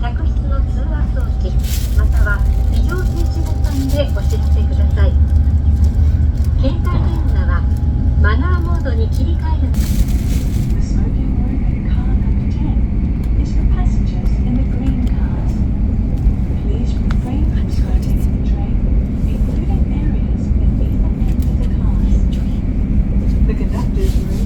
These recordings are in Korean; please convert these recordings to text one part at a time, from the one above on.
客室の通話装置または非常停止ボタンでお知らせください。携帯電話はマナーモードに切り替える。の Thank you.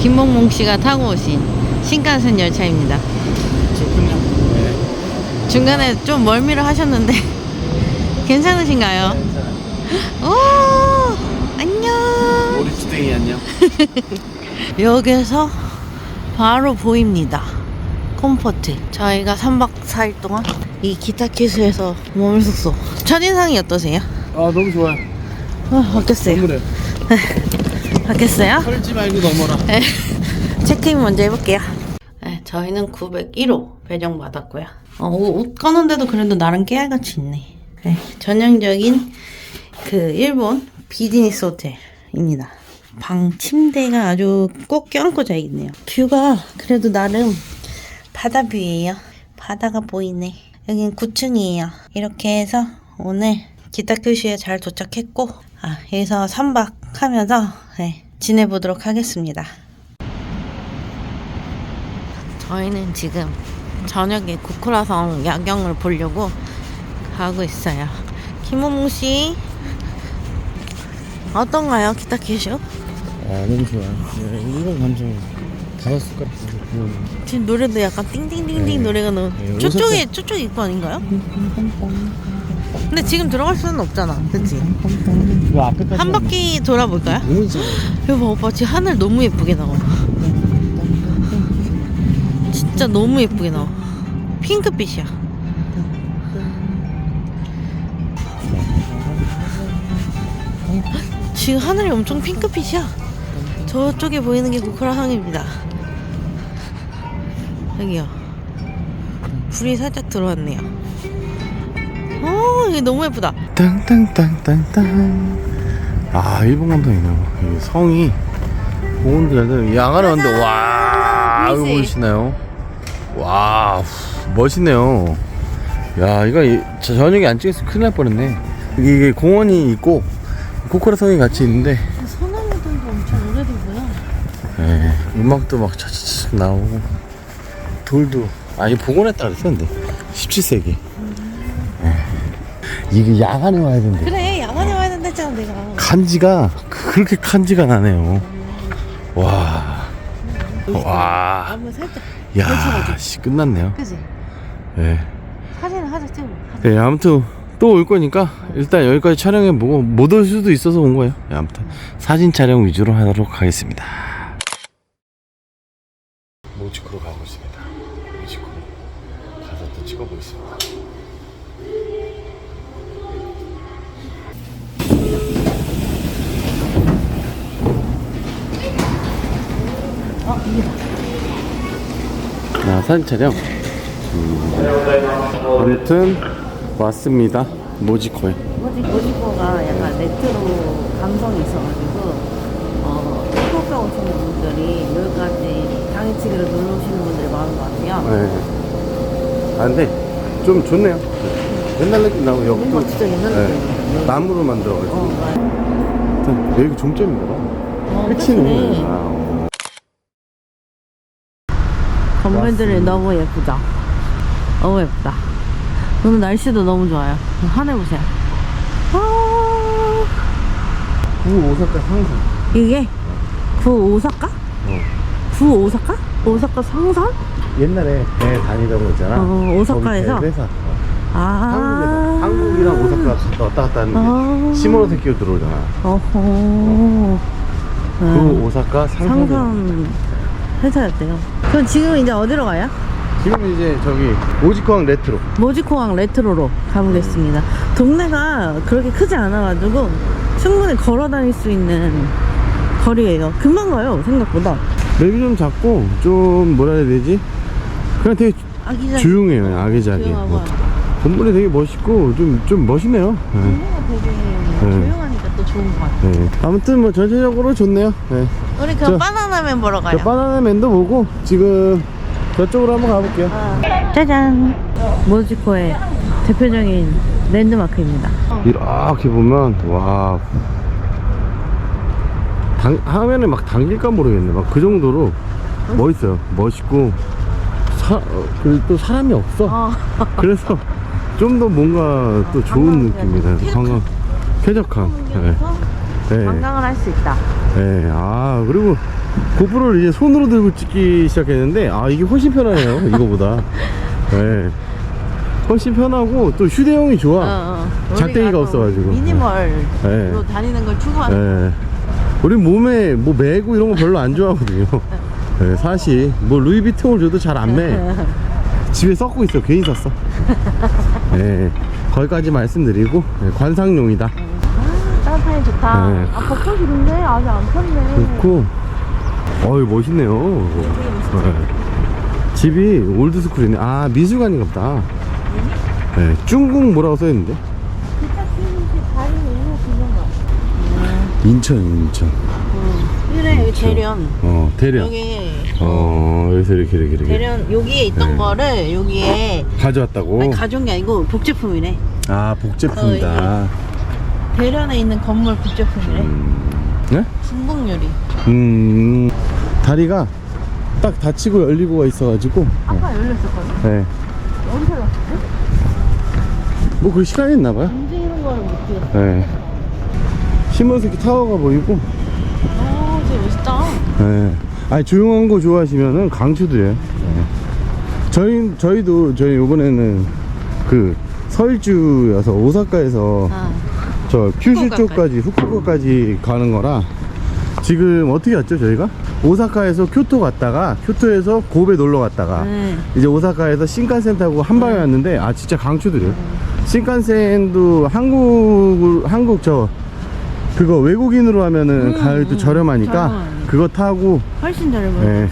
김몽몽 씨가 타고 오신 신칸센 열차입니다. 중간에 좀 멀미를 하셨는데 괜찮으신가요? 오 안녕 머리 주댕이 안녕. 여기서 바로 보입니다 컴포트 저희가 3박 4일 동안 이 기타 키스에서 몸을 숙소 첫인상이 어떠세요? 아 너무 좋아요. 어, 바뀌었어요 그래. 바뀌었어요? 털지 말고 넘어라. 네. 체크인 먼저 해볼게요. 네, 저희는 901호 배정 받았고요. 어, 옷, 옷 꺼는데도 그래도 나름 깨알같이 있네. 네, 전형적인 그 일본 비즈니스 호텔입니다. 방 침대가 아주 꼭 껴안고 자있네요. 뷰가 그래도 나름 바다 뷰예요. 바다가 보이네. 여긴 9층이에요. 이렇게 해서 오늘 기타큐슈에 잘 도착했고 아, 여기서 3박 하면서 네, 지내보도록 하겠습니다 저희는 지금 저녁에 구쿠라성 야경을 보려고 가고 있어요. 김호몽 씨 어떤가요, 기타키쇼? 아 너무 좋아요. 네, 일본 감성 다섯 숟가락. 지금 노래도 약간 띵띵띵띵 네. 노래가 너무 네, 저쪽에 저쪽 입구 아닌가요? 근데 지금 들어갈 수는 없잖아, 그렇지? 그 앞에까지 한 바퀴 돌아볼까요? 이상해. 여보 봐, 오빠 지금 하늘 너무 예쁘게 나와. 진짜 너무 예쁘게 나와. 핑크빛이야. 지금 하늘이 엄청 핑크빛이야. 저쪽에 보이는 게 고쿠라성입니다. 여기요. 불이 살짝 들어왔네요. 어, 이게 너무 예쁘다. 땅땅땅땅땅. 아 일본 감성이네요. 이 성이 되네. 야간에 왔는데 와 이거 보이지? 보이시나요? 와 후, 멋있네요. 야 이거 이- 저 저녁에 안 찍었으면 큰일 날 뻔했네 이게 공원이 있고 코코라 성이 같이 있는데 소나무들도 엄청 오래되고요. 예, 음악도 막 차차차 나오고 돌도 아니 복원했다 그랬었는데 17세기 예. 이게 야간에 와야 된대 그래 야간에 와야 된다 했잖아 내가. 간지가 그렇게 간지가 나네요 와 와. 한번 살짝. 야, 씨, 끝났네요. 그지? 예. 사진을 하자 찍어. 예, 아무튼 또 올 거니까 일단 여기까지 촬영해 보고 못 올 수도 있어서 온 거예요. 예, 아무튼 사진 촬영 위주로 하도록 하겠습니다. 모치코로 가고 있습니다. 모치코 가서 또 찍어보겠습니다. 아, 사진 촬영. 아무튼 왔습니다. 모지코에. 모지 모지코가 약간 레트로 감성이 있어가지고 어 후쿠오카 오시는 분들이 여기까지 당일치기로 놀러 오시는 분들이 많은 것 같아요. 네. 아 근데 좀 좋네요. 옛날 느낌 나고 뭔가 진짜 옛날 네, 느낌이야. 나무로 만들어가지고. 어, 맞아. 여기 종점인가 봐. 어, 끝이네. 끝이네. 아, 어. 건물들이 너무 예쁘죠? 너무 예쁘다. 오늘 날씨도 너무 좋아요. 하늘 보세요. 아, 구 오사카 상상. 이게 구 오사카? 어. 구 오사카? 오사카 상선? 옛날에 배 다니던 거 있잖아. 어, 오사카에서? 거기 회사. 어. 아. 한국에서 한국이랑 오사카 왔다 갔다 하는데 아. 시모노세키로 들어오잖아. 어허. 그 음, 오사카 상상. 상선 회사였대요. 그럼 지금 이제 어디로 가요? 지금 이제 저기 오지코항 레트로. 모지코항 레트로로 가보겠습니다. 동네가 그렇게 크지 않아가지고 충분히 걸어 다닐 수 있는 거리예요. 금방 가요, 생각보다. 맵이 좀 작고 좀 뭐라 해야 되지? 그냥 되게 아기자기. 조용해요. 아기자기. 조용하고. 뭐, 건물이 되게 멋있고 좀 좀 멋있네요. 네. 되게 네. 또 좋은 것 같아요. 네. 아무튼 뭐 전체적으로 좋네요. 네. 우리 그럼 저- 바나나맨 보러 가요. 저 바나나맨도 보고 지금 저쪽으로 한번 가볼게요. 짜잔. 모지코의 대표적인 랜드마크입니다. 이렇게 보면 와 당, 화면에 막 당길까 모르겠네. 막 그 정도로 멋있어요. 멋있고 사, 어, 그리고 또 사람이 없어. 어. 그래서 좀 더 뭔가 또 좋은 느낌이다. 관광 쾌적한. 네. 네. 관광을 할 수 있다. 네. 아 그리고 고프로를 이제 손으로 들고 찍기 시작했는데 아 이게 훨씬 편하네요. 이거보다. 네. 훨씬 편하고 또 휴대용이 좋아. 어, 어. 작대기가 우리가 또 없어가지고. 미니멀로 네. 다니는 걸 추구하는 네. 우리 몸에 뭐 매고 이런 거 별로 안 좋아하거든요. 네, 사실 뭐 루이비통을 줘도 잘 안 매. 집에 썩고 있어. 괜히 샀어. 네. 거기까지 말씀드리고 네, 관상용이다. 따뜻하니 좋다. 네. 아, 벚꽃 이런데 아직 안 폈네. 좋고 어이 멋있네요. 네. 집이 올드스쿨이네. 아 미술관인가 보다. 네, 중국 뭐라고 써있는데? 인천 인천. 그래 여기 대련. 어 대련. 여기 어 여기서 이렇게 이렇게 이렇게 대련 여기에 있던 네. 거를 여기에 가져왔다고. 아니, 가져온 게 아니고 복제품이래. 아 복제품이다. 대련에 있는 건물 복제품이래. 네? 중국 요리. 음 다리가 딱 닫히고 열리고가 있어가지고. 아까 열렸었거든. 네. 언제 열었지? 뭐 그 시간이 있나봐요. 움직이는 거를 못 뛰었어. 네. 시모스키 타워가 보이고. 아. 네. 아니 조용한 거 좋아하시면은 강추드려요. 네. 저희 저희도 저희 이번에는 그 서일주여서 오사카에서 아, 저 큐슈 후쿠오카까지. 쪽까지 후쿠오카까지 가는 거라 지금 어떻게 왔죠 저희가? 오사카에서 교토 갔다가 교토에서 고베 놀러 갔다가 네. 이제 오사카에서 신칸센 타고 한 방에 왔는데 아 진짜 강추드려요 신칸센도 한국 한국 저 그거 외국인으로 하면은 음, 가격도 음, 저렴하니까 저렴하니까. 그거 타고 훨씬 저렴해. 네.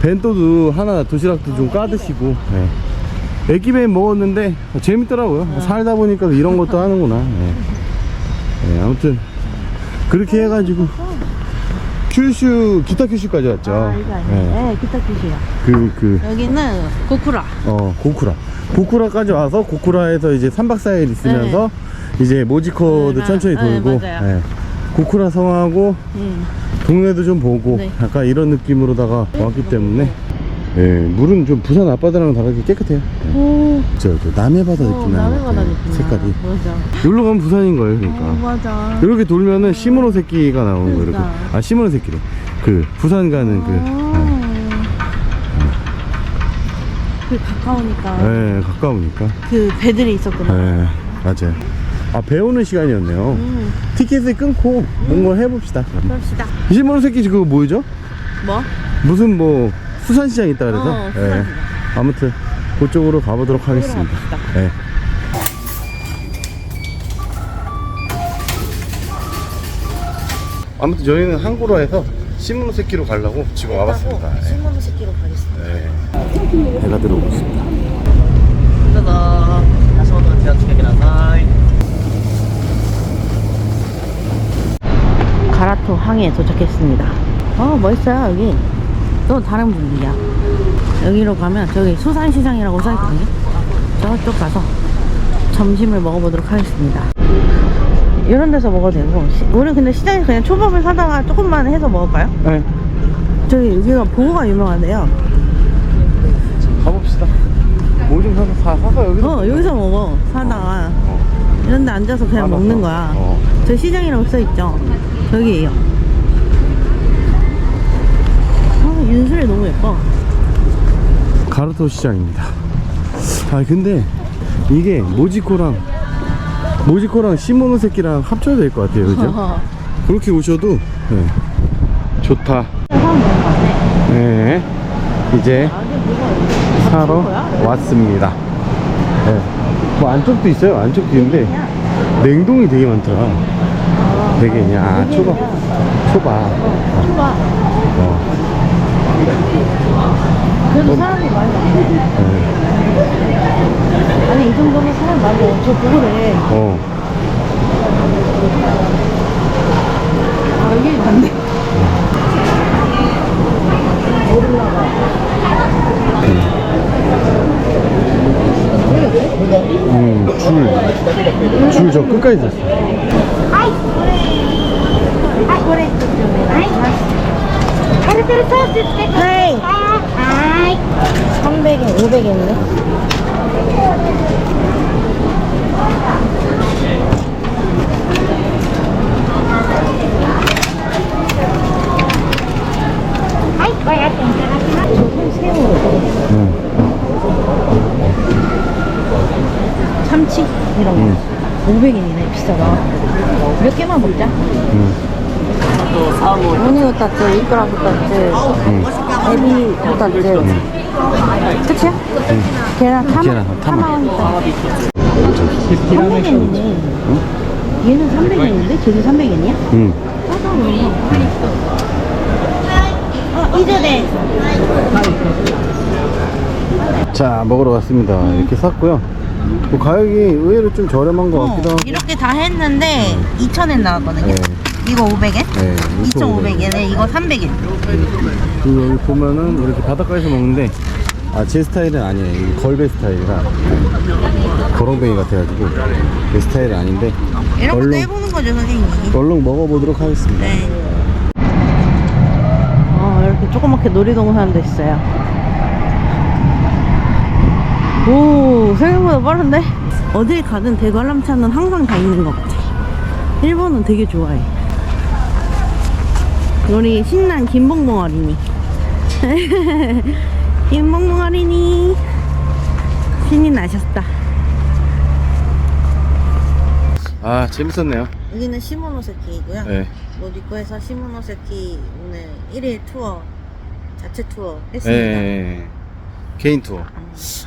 벤또도 하나 도시락도 좀 까드시고 네. 애기벤 먹었는데 재밌더라고요 살다 보니까 이런 것도 하는구나 네. 네, 아무튼 그렇게 해가지고 큐슈 기타 큐슈까지 왔죠. 아, 이거 아니에요. 네. 네, 기타 큐시야. 그, 그, 여기는 고쿠라. 어, 고쿠라. 고쿠라까지 와서 고쿠라에서 이제 3박 4일 있으면서 이제 모지코도 네, 나- 천천히 네, 돌고 맞아요. 네. 고쿠라 성하고 음. 동네도 좀 보고 네. 약간 이런 느낌으로다가 왔기 때문에 예, 물은 좀 부산 앞바다랑 다르게 깨끗해요. 오. 저, 저 남해 바다 느낌 어, 나는 남해 것 바다. 느낌. 색깔이. 맞아. 여기로 가면 부산인 거예요, 그러니까. 어, 맞아. 이렇게 돌면은 시모노 새끼가 나오는 거 이렇게. 그러니까. 아 시모노 새끼래. 그 부산 가는 그. 아. 그 가까우니까 예, 예, 가까우니까. 그 배들이 있었구나. 예, 맞아요. 아 배우는 시간이었네요. 음, 티켓을 끊고 뭔가 해봅시다. 그럽시다. 이 시모노 새끼 그거 뭐죠? 뭐? 무슨 뭐 수산시장 있다 그래서. 어, 수산시장. 아무튼 그쪽으로 가보도록 하겠습니다. 네. 아무튼 저희는 항구로에서 신문새끼로 가려고 지금 와봤습니다. 네. 신문새끼로 가겠습니다. 네. 배가 들어오고 있습니다. 짜잔. 다시 한번 제가 주게 나사이. 가라토 항에 도착했습니다. 어 멋있어요 여기. 또 다른 분이야. 여기로 가면 저기 수산시장이라고 써있거든요. 저쪽 가서 점심을 먹어보도록 하겠습니다. 이런 데서 먹어도 되고, 시- 우리 근데 시장에서 그냥 초밥을 사다가 조금만 해서 먹을까요? 네. 저기 여기가 보고가 유명한데요. 가봅시다. 뭐 좀 사서 사, 사서 여기서. 어, 여기서 먹어. 사다가. 어. 이런 데 앉아서 그냥 사서. 먹는 거야. 어. 저 시장이라고 써있죠. 여기에요. 아, 윤슬이 너무 예뻐. 가르토 시장입니다. 아 근데 이게 모지코랑 모지코랑 시모노세키랑 합쳐야 될 것 같아요, 그죠? 그렇게 오셔도 네. 좋다. 네. 이제 사러 왔습니다. 네. 뭐 안쪽도 있어요. 안쪽도 있는데 냉동이 되게 많더라. 되게 그냥 아 초밥 초밥. 초밥. 어. 그래도 사람이 많이 왔네. 아니, 이 정도면 사람 많이 와. 저 보거래. 어. 아, 이게 맞네. 줄저 끝까지 됐어. 아이, 꼬레. 아이, 꼬레. 아이, 꼬레. 아이, 꼬레. 아이, 꼬레. 아이, 꼬레. 300엔, 500엔이네.はい500円いただきます 응. 참치? 이런 거. 500엔이네, 비싸다. 몇 개만 먹자. 응. 오니 호타츠, 이크라 호타츠, 에비 호타츠. 끝이야? 계란 3, 계란 3만 원. 300엔이네. 얘는 300엔인데? 쟤도 300엔이야? 응. 싸다, 그러면. 어, 이조대. 자, 먹으러 왔습니다. 이렇게 샀고요. 뭐 가격이 의외로 좀 저렴한 것 같기도 하고. 어, 이렇게 다 했는데 2,000엔 나왔거든요. 네. 이거 500엔? 네, 2,500엔 에 이거 300엔. 그리고 여기 보면은 이렇게 바닷가에서 먹는데 아 제 스타일은 아니에요 이 걸배 스타일이라 거렁뱅이 같아가지고 제 스타일은 아닌데 이런 것도 얼른 해보는 거죠, 선생님이. 얼른 먹어보도록 하겠습니다 네. 어, 이렇게 조그맣게 놀이동산도 있어요. 오, 생각보다 빠른데? 어딜 가든 대관람차는 항상 다 있는 것 같아. 일본은 되게 좋아해. 우리 신난 김봉봉 어린이. 김봉봉 어린이. 신이 나셨다. 아 재밌었네요 여기는 시모노세키이고요. 네. 로디코에서 시모노세키 오늘 1일 투어 자체 투어 네, 했습니다. 개인 투어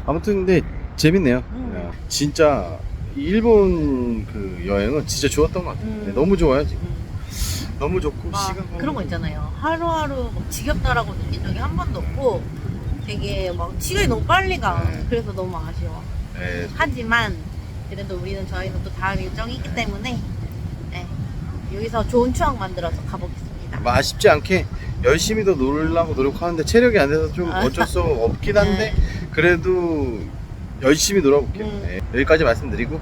아무튼 근데 재밌네요 음. 야, 진짜 일본 그 여행은 진짜 좋았던 것 같아요 음. 네, 너무 좋아요 지금 너무 좋고 막 시간 그런 거 있잖아요. 하루하루 막 지겹다라고 느낀 적이 한 번도 없고 되게 막 시간이 너무 빨리 가. 네. 그래서 너무 아쉬워. 네, 하지만 그래도 우리는 저희는 또 다음 일정이 있기 때문에 네, 여기서 좋은 추억 만들어서 가보겠습니다. 뭐 아쉽지 않게 열심히 더 놀려고 노력하는데 체력이 안 돼서 좀 아. 어쩔 수 없긴 한데 그래도 열심히 놀아볼게요. 음. 네, 여기까지 말씀드리고